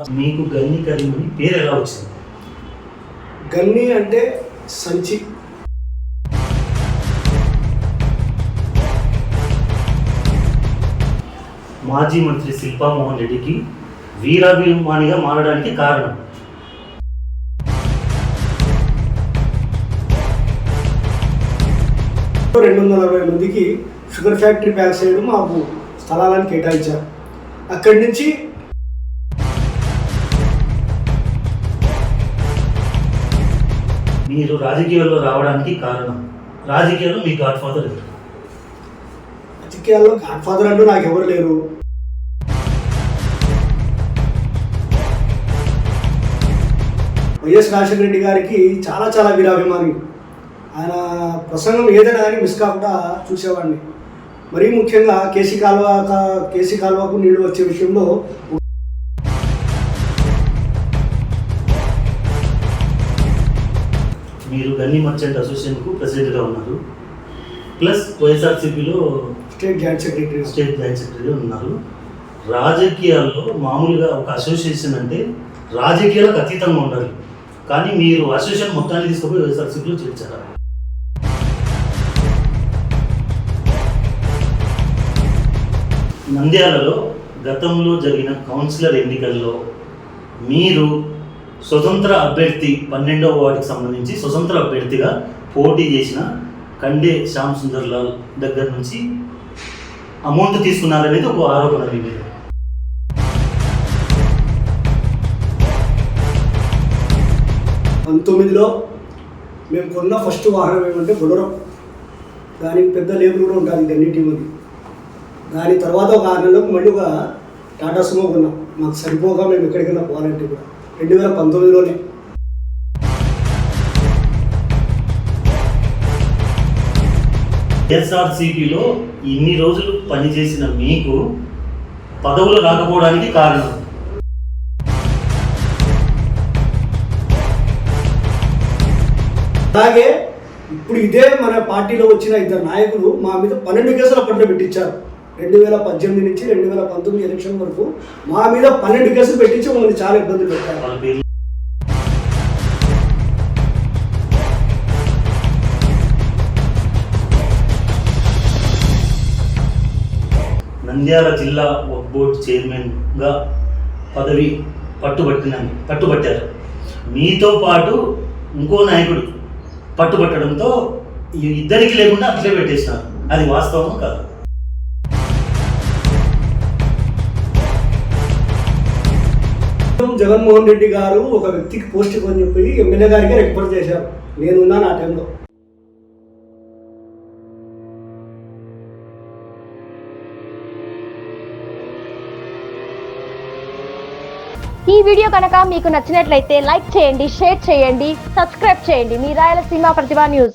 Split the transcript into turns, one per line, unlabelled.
మీకు గన్ని కరీం అని పేరు ఎలా వచ్చింది?
గన్ని అంటే సంచి.
మాజీ మంత్రి శిల్పా మోహన్ రెడ్డికి వీరాభిమానిగా మారడానికి కారణం?
రెండు వందల అరవై మందికి షుగర్ ఫ్యాక్టరీ బ్యాక్ సైడ్ మాకు స్థలాలను కేటాయించారు. అక్కడి నుంచి
మీరు రాజకీయాల్లో రావడానికి కారణం. రాజకీయాల్లో మీ గాడ్ ఫాదర్ ఎవరు?
రాజకీయాల్లో గాడ్ ఫాదర్ అంటూ నాకు ఎవరు లేరు. వైఎస్ రాజశేఖర రెడ్డి గారికి చాలా చాలా వీరాభిమాని. ఆయన ప్రసంగం ఏదైనా కానీ మిస్ కాకుండా చూసేవాడిని. మరీ ముఖ్యంగా కేసీ కాలువ కేసీ కాలువకు నీళ్ళు వచ్చే విషయంలో
గన్ని మర్చెంట్ అసోసియేషన్కు ప్రెసిడెంట్గా ఉన్నారు. ప్లస్ వైఎస్ఆర్సీపీలో
state joint secretary.
State joint secretary ఉన్నారు. రాజకీయాల్లో మామూలుగా ఒక అసోసియేషన్ అంటే రాజకీయాలకు అతీతంగా ఉండాలి. కానీ మీరు అసోసియేషన్ మొత్తాన్ని తీసుకుపోయి వైఎస్ఆర్సీపీలో చేర్చారు? నంద్యాలలో గతంలో జరిగిన కౌన్సిలర్ ఎన్నికల్లో మీరు స్వతంత్ర అభ్యర్థి పన్నెండవ వార్డుకి సంబంధించి స్వతంత్ర అభ్యర్థిగా పోటీ చేసిన కండే శ్యామ్ సుందర్ లాల్ దగ్గర నుంచి అమౌంట్ తీసుకున్నారనేది ఒక ఆరోపణ మీ మీద
పంతొమ్మిదిలో మేము కొన్న ఫస్ట్ వాహనం ఏమంటే బొలరో దానికి పెద్ద లేబుల్ కూడా ఉంటుంది గన్ని ఉంది దాని తర్వాత ఒక ఆరు నెలలకు మళ్ళీ ఒక టాటా సుమో కొన్నాం. మాకు సరిపోగా మేము ఎక్కడికైనా పోవాలంటే కూడా. రెండు వేల పంతొమ్మిదిలోనే.
ఎస్ఆర్సిపిలో ఇన్ని రోజులు పనిచేసిన మీకు పదవులు రాకపోవడానికి కారణం?
అలాగే ఇప్పుడు ఇదే మన పార్టీలో వచ్చిన ఇద్దరు నాయకులు మా మీద పన్నెండు కేసుల పట్ల పెట్టించారు. రెండు వేల పద్దెనిమిది నుంచి రెండు వేల పంతొమ్మిది ఎలక్షన్ వరకు మా మీద పన్నెండు కేసులు పెట్టించి మమ్మల్ని చాలా ఇబ్బందులు పెట్టారు.
నంద్యాల జిల్లా వక్ బోర్డ్ చైర్మన్గా పదవి పట్టుబట్టిన పట్టుబట్టారు. మీతో పాటు ఇంకో నాయకుడు పట్టుబట్టడంతో ఇద్దరికి లేకుండా అట్లే పెట్టేసినారు. అది వాస్తవం కాదు.
జగన్మోహన్ రెడ్డి గారు ఒక వ్యక్తికి పోస్ట్ ఇవ్వని చెప్పి ఎమ్మెల్యే గారికి రిక్వెస్ట్ చేశారు. నేనున్నాను ఆ టైంలో
ఈ వీడియో కనుక మీకు నచ్చినట్లయితే లైక్ చేయండి షేర్ చేయండి సబ్స్క్రైబ్ చేయండి. మీ రాయలసీమ ప్రతిభా న్యూస్.